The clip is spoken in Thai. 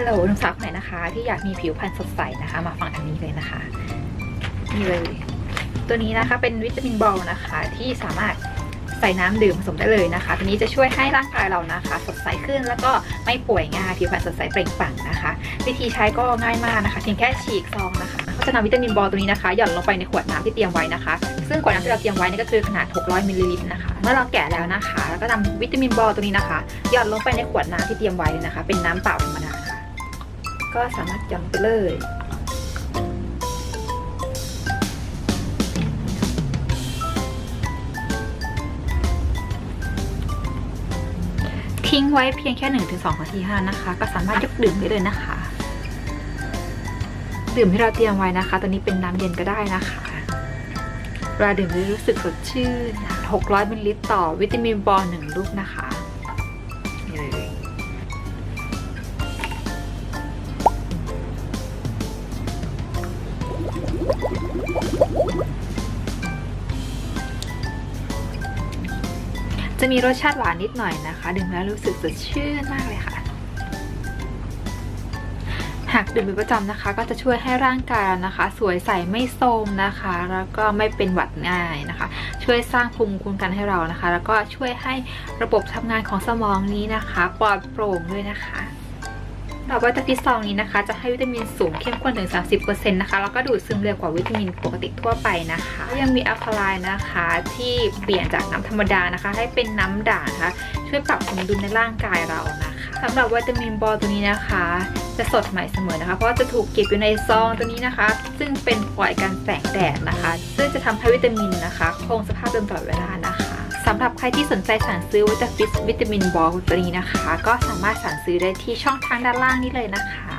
ฮัลโหลน้องสาวคนไหนนะคะ ที่อยากมีผิวพรรณสดใสนะคะ มาฟังทางนี้เลยนะคะนี่เลย ตัวนี้นะคะเป็นวิตามินบอลนะคะ ที่สามารถใส่น้ำดื่มผสมได้เลยนะคะ ตัวนี้จะช่วยให้ร่างกายเรานะคะ สดใสขึ้นแล้วก็ไม่ป่วยง่ายผิวพรรณสดใสเปล่งปลั่งนะคะ วิธีใช้ก็ง่ายมากนะคะเพียงแค่ฉีกซองนะคะก็จะนำวิตามินบอลตัวนี้นะคะหย่อนลงไปในขวดน้ำที่เตรียมไว้นะคะ ซึ่งขวดน้ำที่เราเตรียมไว้นี่ก็คือขนาด 600มิลลิลิตรนะคะ เมื่อเราแกะแล้วนะคะ แล้วก็นำวิตามินบอลตัวนี้นะคะหย่อนลงไปในขวดน้ำที่เตรียมไว้เลยนะคะ เป็นน้ำเปล่าธรรมดา ก็สามารถหย่อนไปเลยทิ้งไว้เพียงแค่ 1-2นาทีเท่านั้นนะคะ ก็สามารถยกดื่มได้เลยนะคะ ดื่มที่เราเตรียมไว้นะคะตัวนี้เป็นน้ำเย็นก็ได้นะคะเวลาดื่มจะรู้สึกสดชื่น 600มิลลิลิตรต่อวิตามินบอลหนึ่งลูกนะคะ จะมีรสชาติหวานนิดหน่อยนะคะ ดื่มแล้วรู้สึกสดชื่นมากเลยค่ะ หากดื่มเป็นประจำนะคะ ก็จะช่วยให้ร่างกายนะคะ สวยใสไม่โทรมนะคะ แล้วก็ไม่เป็นหวัดง่ายนะคะ ช่วยสร้างภูมิคุ้มกันให้เรานะคะ แล้วก็ช่วยให้ระบบทำงานของสมองนี้นะคะ ปลอดโปร่งด้วยนะคะ ดอกวัตพิซองนี้นะคะ จะให้วิตามินสูงเข้มข้นถึง 30%นะคะ แล้วก็ดูดซึมเร็วกว่าวิตามินปกติทั่วไปนะคะ ยังมีอัลคาไลน์นะคะ ที่เปลี่ยนจากน้ำธรรมดานะคะ ให้เป็นน้ำด่างนะคะ ช่วยปรับสมดุลในร่างกายเรานะคะสำหรับวิตามินบอตัวนี้นะคะ จะสดใหม่เสมอนะคะ เพราะจะถูกเก็บอยู่ในซองตัวนี้นะคะ ซึ่งเป็นปล่อยกันแสงแดดนะคะ ซึ่งจะทำให้วิตามินนะคะ คงสภาพเดิมตลอดเวลานะคะำหรับใครที่สนใจสั่งซื้อวิตาฟิสวิตามินบอลตัวนี้นะคะ ก็สามารถสั่งซื้อได้ที่ช่องทางด้านล่างนี้เลยนะคะ